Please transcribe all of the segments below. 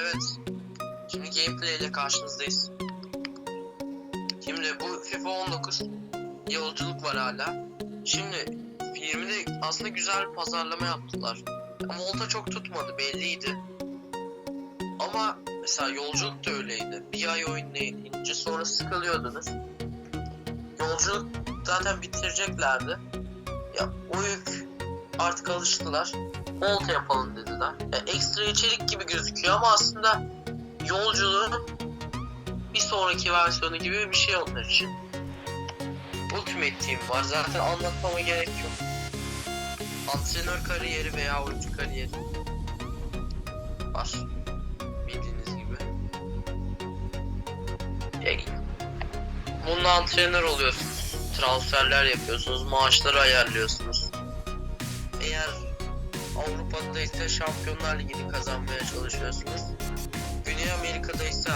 Evet. Şimdi gameplay ile karşınızdayız. Şimdi bu FIFA 19 yolculuk var hala. Şimdi 20'de aslında güzel bir pazarlama yaptılar. Ama olta çok tutmadı belliydi. Ama mesela yolculuk da öyleydi. Bir ay oynayınca sonra sıkılıyordunuz. Yolculuk zaten bitireceklerdi. Ya o yük artık alıştılar. Olta yapalım dediler. Ya ekstra içerik gibi gözüküyor ama aslında yolculuğun bir sonraki versiyonu gibi bir şey onlar için. Ultimate Team var. Zaten anlatmama gerek yok. Antrenör kariyeri veya oyuncu kariyeri var. Bildiğiniz gibi. Ya, Bununla antrenör oluyorsunuz. Transferler yapıyorsunuz. Maaşları ayarlıyorsunuz. Eğer Avrupa'da ise Şampiyonlar Ligi'ni kazanmaya çalışıyorsunuz. Güney Amerika'da ise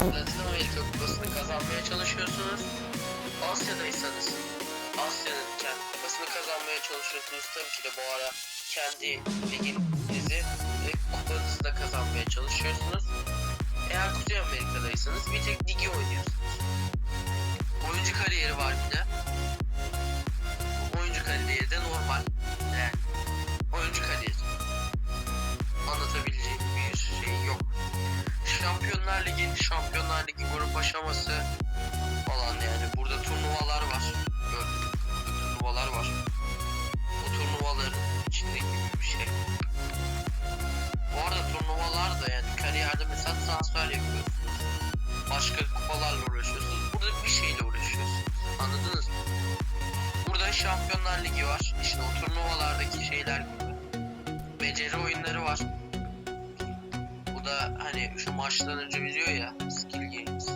Latin Amerika kupasını kazanmaya çalışıyorsunuz. Asya'daysanız Asya'nın kendi kupasını kazanmaya çalışıyorsunuz. Tabii ki de bu ara kendi liginizi ve kupanızı da kazanmaya çalışıyorsunuz. Eğer Kuzey Amerika'daysanız bir tek ligi oynuyorsunuz. Oyuncu kariyeri var bir de. Oyuncu kariyeri. Anlatabileceğim bir şey yok. Şampiyonlar Ligi, Şampiyonlar Ligi grup aşaması falan yani. Burada turnuvalar var. Gibi turnuvalar var. Bu turnuvaların içinde gibi bir şey. Bu arada turnuvalar da yani kariyerde mesela transfer yapıyorsunuz. Başka kupalarla uğraşıyorsunuz. Burada bir şeyle uğraşıyorsunuz. Anladınız mı? Burada Şampiyonlar Ligi var. İşte o turnuvalardaki şeyler. Beceri oyunları var. Bu da hani şu maçtan önce biliyor ya skill games.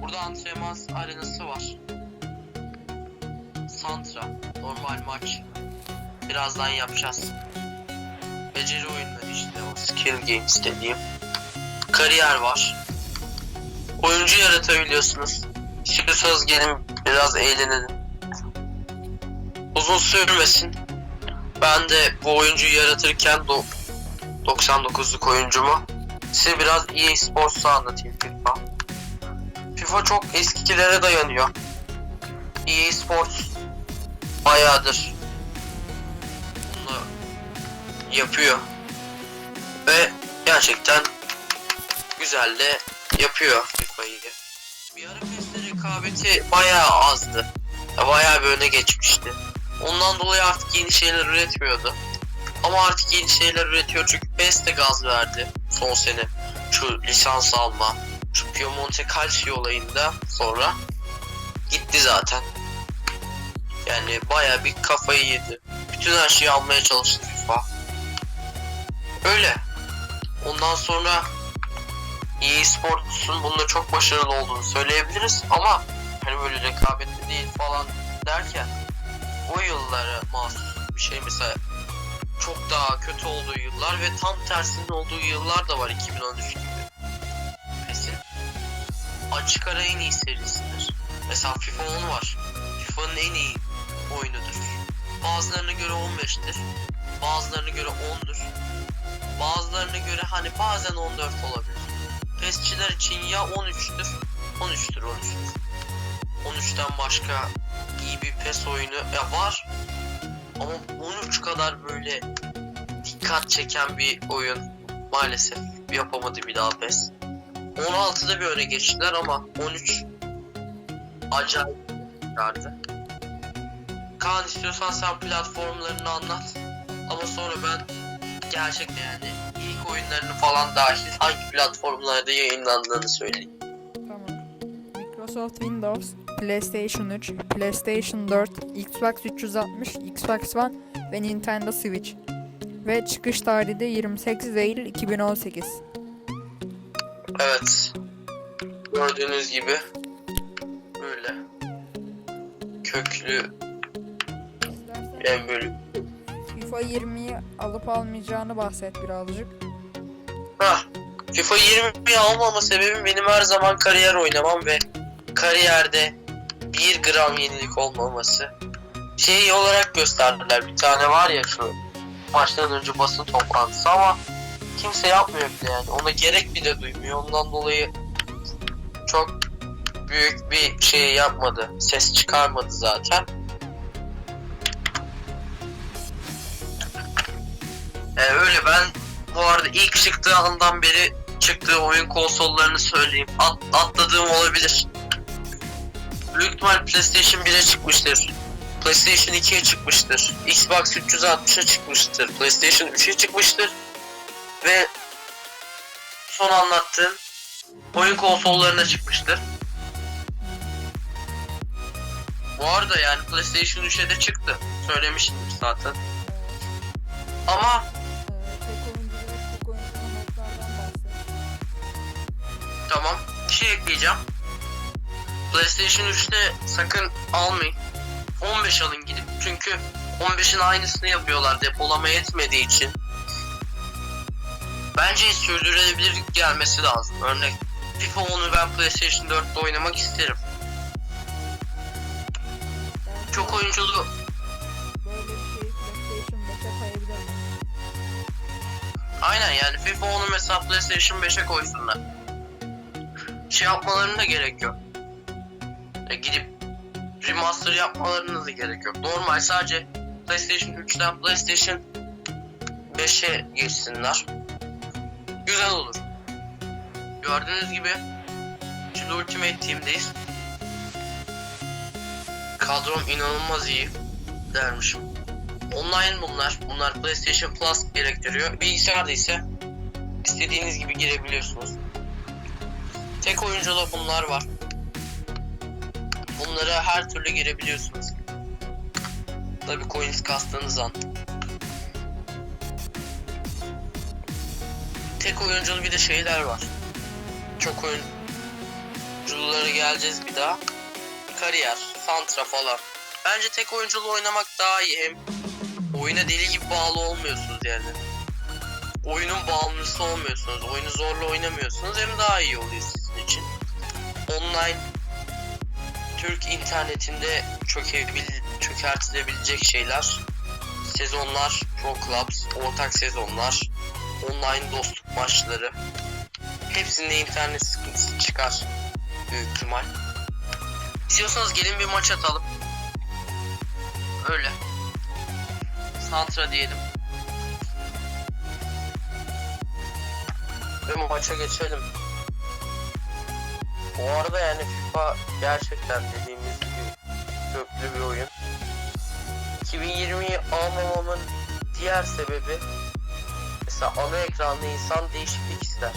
Burada antrenman arenası var. Santra, normal maç. Birazdan yapacağız. Beceri oyunları işte o skill games dediğim. Kariyer var. Oyuncu yaratabiliyorsunuz. İstiyorsanız gelin biraz eğlenelim. Uzun sürmesin. Ben de bu oyuncuyu yaratırken do- 99'luk oyuncumu size biraz EA Sports'u anlatayım FIFA. FIFA çok eskilere dayanıyor. EA Sports bayağıdır bunu yapıyor. Ve gerçekten güzel de yapıyor FIFA'yı. Bir ara PES'te rekabeti bayağı azdı. Ya bayağı bir öne geçmişti. Ondan dolayı artık yeni şeyler üretmiyordu. Ama artık yeni şeyler üretiyor çünkü PES de gaz verdi son sene. Şu lisans alma, şu Piemonte Calcio olayında sonra gitti zaten. Yani bayağı bir kafayı yedi. Bütün her şeyi almaya çalıştı FIFA. Öyle. Ondan sonra EA Sports'un bunda çok başarılı olduğunu söyleyebiliriz ama hani böyle rekabetli değil falan derken o yıllara mahsus bir şey mesela çok daha kötü olduğu yıllar ve tam tersinin olduğu yıllar da var 2013 gibi. PES'in açık ara en iyi serisidir. Mesela FIFA 10 var. FIFA'nın en iyi oyunudur. Bazılarına göre 15'tir. Bazılarına göre 10'dur. Bazılarına göre hani bazen 14 olabilir. PES'çiler için ya 13'tür. 13'tür 13'tür. 13'ten başka iyi bir PES oyunu ya var. Ama 13 kadar böyle dikkat çeken bir oyun maalesef yapamadı bir daha PES. 16'da bir öne geçtiler ama 13 acayip çıkardı. Kaan istiyorsan sen platformlarını anlat. Ama sonra ben gerçekten yani ilk oyunlarını falan dahil hangi platformlarda yayınlandığını söyleyeyim. Tamam. Microsoft Windows, PlayStation 3, PlayStation 4, Xbox 360, Xbox One ve Nintendo Switch. Ve çıkış tarihi de 28 Eylül 2018. Evet. Gördüğünüz gibi böyle köklü yani böyle FIFA 20'yi alıp almayacağını bahset birazcık. Hah. FIFA 20'yi almama sebebim benim her zaman kariyer oynamam ve kariyerde bir gram yenilik olmaması. Şey olarak gösterdiler bir tane var ya şu maçtan önce basın toplantısı ama kimse yapmıyor bile yani. Ona gerek bile duymuyor. Ondan dolayı çok büyük bir şey yapmadı. Ses çıkarmadı zaten. Ee, öyle ben bu arada ilk çıktığı andan beri çıktığı oyun konsollarını söyleyeyim. At, atladığım olabilir. Büyük ihtimal PlayStation 1'e çıkmıştır. PlayStation 2'ye çıkmıştır. Xbox 360'a çıkmıştır. PlayStation 3'e çıkmıştır. Ve son anlattığım oyun konsollarına çıkmıştır. Bu arada yani PlayStation 3'e de çıktı. Söylemiştim zaten. Ama. Tamam. Bir şey ekleyeceğim. PlayStation 3'te sakın almayın. 15 alın gidip. Çünkü 15'in aynısını yapıyorlar depolama yetmediği için. Bence sürdürülebilirlik gelmesi lazım. Örnek FIFA 10'u ben PlayStation 4'te oynamak isterim. Çok oyunculu böyle bir şeyi PlayStation 5'e koyabilirim. Aynen yani FIFA 10'u mesela PlayStation 5'e koysunlar. Şey yapmalarına da gerek yok. Ya gidip remaster yapmalarına da gerek yok. Normal sadece PlayStation 3'ten PlayStation 5'e geçsinler. Güzel olur. Gördüğünüz gibi şimdi Ultimate Team'deyiz. Kadrom inanılmaz iyi dermişim. Online bunlar. Bunlar PlayStation Plus gerektiriyor. Bilgisayarda ise istediğiniz gibi girebiliyorsunuz. Tek oyunculu bunlar var. Bunlara her türlü girebiliyorsunuz. Tabi coins kastığınız an. Tek oyunculu bir de şeyler var. Çok oyunculara geleceğiz bir daha. Kariyer, Santra falan. Bence tek oyunculu oynamak daha iyi. Hem oyuna deli gibi bağlı olmuyorsunuz yani. Oyunun bağımlısı olmuyorsunuz. Oyunu zorla oynamıyorsunuz. Hem daha iyi oluyor sizin için. Online Türk internetinde çökebil, çökertilebilecek şeyler. Sezonlar, Pro Clubs, ortak sezonlar, online dostluk maçları. Hepsinde internet sıkıntısı çıkar. Büyük ihtimal. İstiyorsanız gelin bir maç atalım. Öyle. Santra diyelim. Ve maça geçelim. Bu arada yani FIFA gerçekten dediğimiz gibi köklü bir oyun. 2020'yi almamamın diğer sebebi mesela ana ekranda insan değişiklik ister.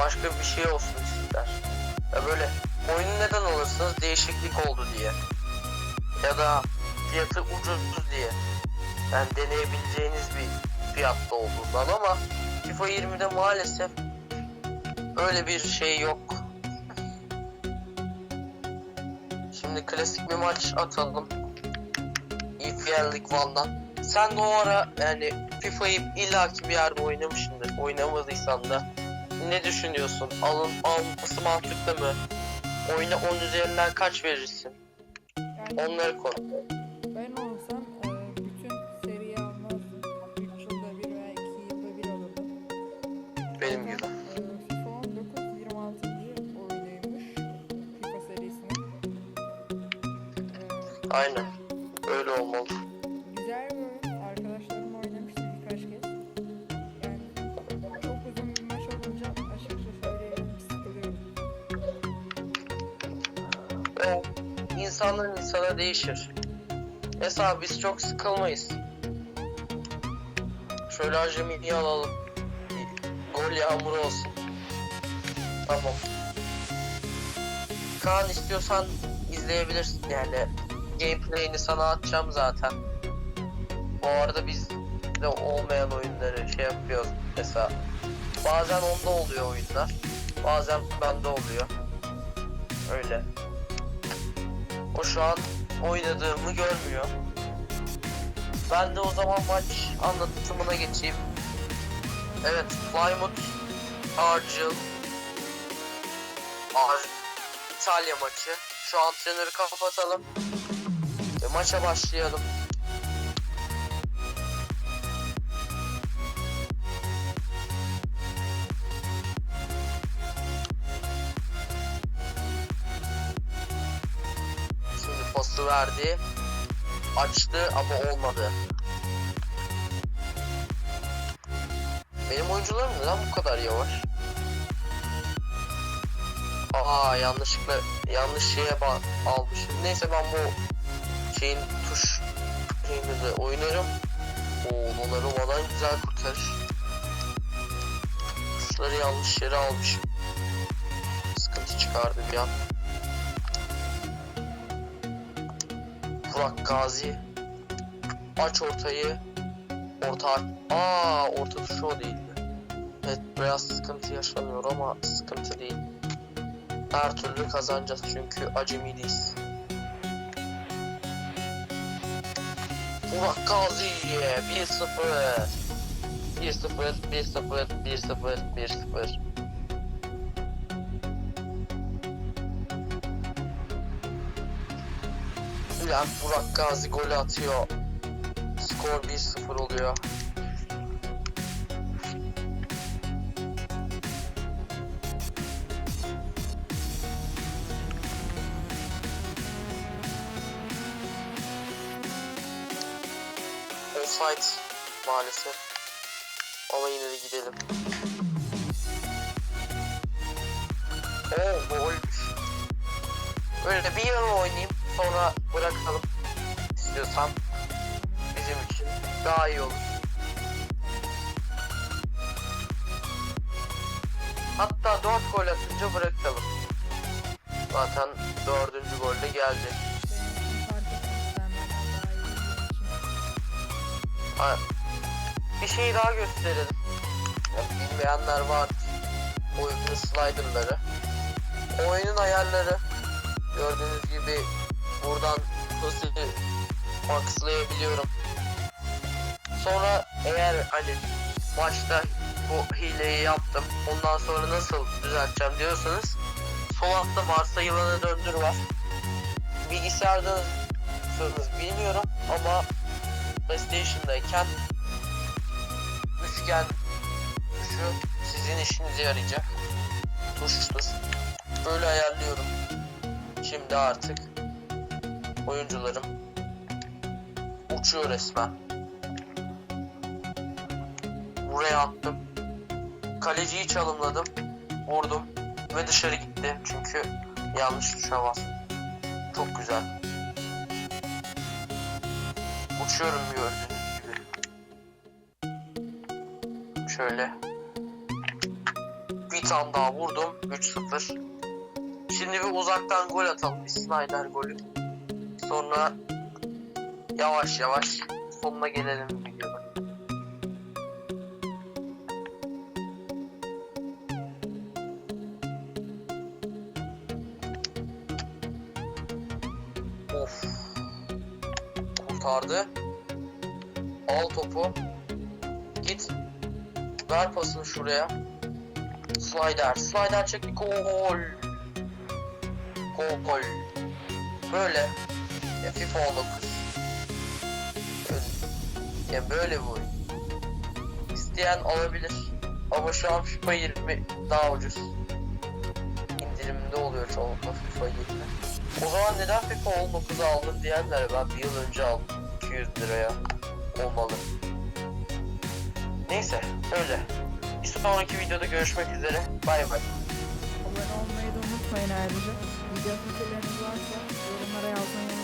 Başka bir şey olsun ister. Ya böyle oyunu neden alırsınız değişiklik oldu diye. Ya da fiyatı ucuz diye. Yani deneyebileceğiniz bir fiyatta olduğundan ama FIFA 20'de maalesef öyle bir şey yok. Klasik bir maç atalım. EFL League One'dan. Sen de o ara yani FIFA'yı illaki bir yerde oynamışsındır. Oynamadıysan da ne düşünüyorsun? Alın alması mantıklı mı? Oyuna 10 üzerinden kaç verirsin? Yani Onları konu. ben olsam Aynen. Öyle olmalı. Güzel oyun. Arkadaşlarım oynamıştı birkaç kez. Yani çok uzun bir maç olunca açıkça söyleyeyim sıkılıyorum. Ve insandan insana değişir. Mesela biz çok sıkılmayız. Şöyle acemiyi alalım. Gol yağmuru olsun. Tamam. Kaan istiyorsan izleyebilirsin yani. Gameplay'ini sana atacağım zaten. Bu arada biz de olmayan oyunları şey yapıyoruz mesela. Bazen onda oluyor oyunlar. Bazen bende oluyor. Öyle. O şu an oynadığımı görmüyor. Ben de o zaman maç anlatımına geçeyim. Evet, Plymouth, Argyle, Ar İtalya maçı. Şu antrenörü kapatalım. Maça başlayalım. Şimdi postu verdi. Açtı ama olmadı. Benim oyuncularım neden bu kadar yavaş? Aa yanlışlıkla yanlış şeye almışım. Neyse ben bu şeyin tuş şeyini de oynarım. Oo Donnaruma'dan güzel kurtarış. Tuşları yanlış yere almışım. Sıkıntı çıkardı bir an. Burak Gazi. Aç ortayı. Orta Aa orta tuşu o değildi. Evet biraz sıkıntı yaşanıyor ama sıkıntı değil. Her türlü kazanacağız çünkü acemi değiliz. Burak Gazi 1-0 1-0 1-0 1-0 1-0 Bülent Burak Gazi golü atıyor. Skor 1-0 oluyor. Oo golmüş. Böyle bir yıl oynayayım sonra bırakalım. İstiyorsan bizim için daha iyi olur. Hatta 4 gol atınca bırakalım. Zaten dördüncü gol de gelecek. Ha, bir şey daha gösterelim. Ya, bilmeyenler var. Oyunun sliderları. Oyunun ayarları. Gördüğünüz gibi buradan hızlı maxlayabiliyorum. Sonra eğer hani başta bu hileyi yaptım. Ondan sonra nasıl düzelteceğim diyorsanız sol altta varsayılanı döndür var. Bilgisayarda nasılsınız bilmiyorum ama PlayStation'dayken üçgen tuşu sizin işinize yarayacak. Tuştur. Böyle ayarlıyorum. Şimdi artık oyuncularım uçuyor resmen. Buraya attım. Kaleciyi çalımladım. Vurdum. Ve dışarı gitti. Çünkü yanlış tuşa bastım. Çok güzel. Uçuyorum gördüğünüz gibi. Şöyle. Bir tane daha vurdum. 3-0. Şimdi bir uzaktan gol atalım. Snyder golü. Sonra yavaş yavaş sonuna gelelim videoda. Of. Kurtardı. Al topu. Git. Ver pasını şuraya. Slider. Slider çekti. Gol. Gol. Böyle. Ya FIFA 19. Böyle. Ya böyle bu oyun. İsteyen alabilir. Ama şu an FIFA 20 daha ucuz. İndirimde oluyor çoğunlukla FIFA 20. O zaman neden FIFA 19 aldın diyenlere ben bir yıl önce aldım. 200 liraya olmalı. Neyse öyle. Bir sonraki videoda görüşmek üzere. Bay bay. Abone olmayı da unutmayın ayrıca. Yapmak varsa yorumlara yazmayı